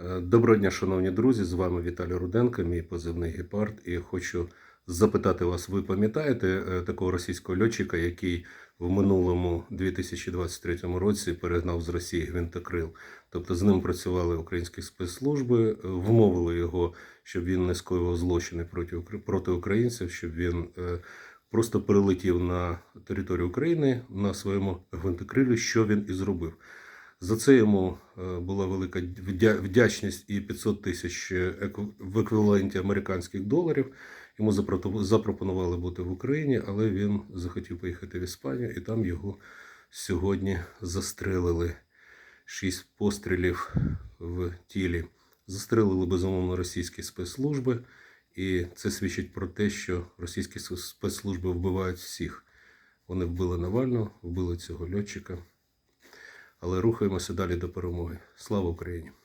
Е, Доброго дня, шановні друзі. З вами Віталій Руденко, мій позивний гепард. І хочу запитати вас: ви пам'ятаєте е, такого російського льотчика, який в минулому 2023 році перегнав з Росії гвинтокрил? Тобто з ним працювали українські спецслужби, е, вмовили його, щоб він не скоював злочини проти, проти українців, щоб він просто перелетів на територію України на своєму гвинтокрилі, що він і зробив. За це йому е, була велика вдячність і 500 тисяч е, в еквіваленті американських доларів. Йому запропонували бути в Україні, але він захотів поїхати в Іспанію, і там його сьогодні застрелили. Шість пострілів в тілі. Застрелили безумовно російські спецслужби, і це свідчить про те, що російські спецслужби вбивають всіх. Вони вбили Навального, вбили цього льотчика. Але рухаємося далі до перемоги. Слава Україні!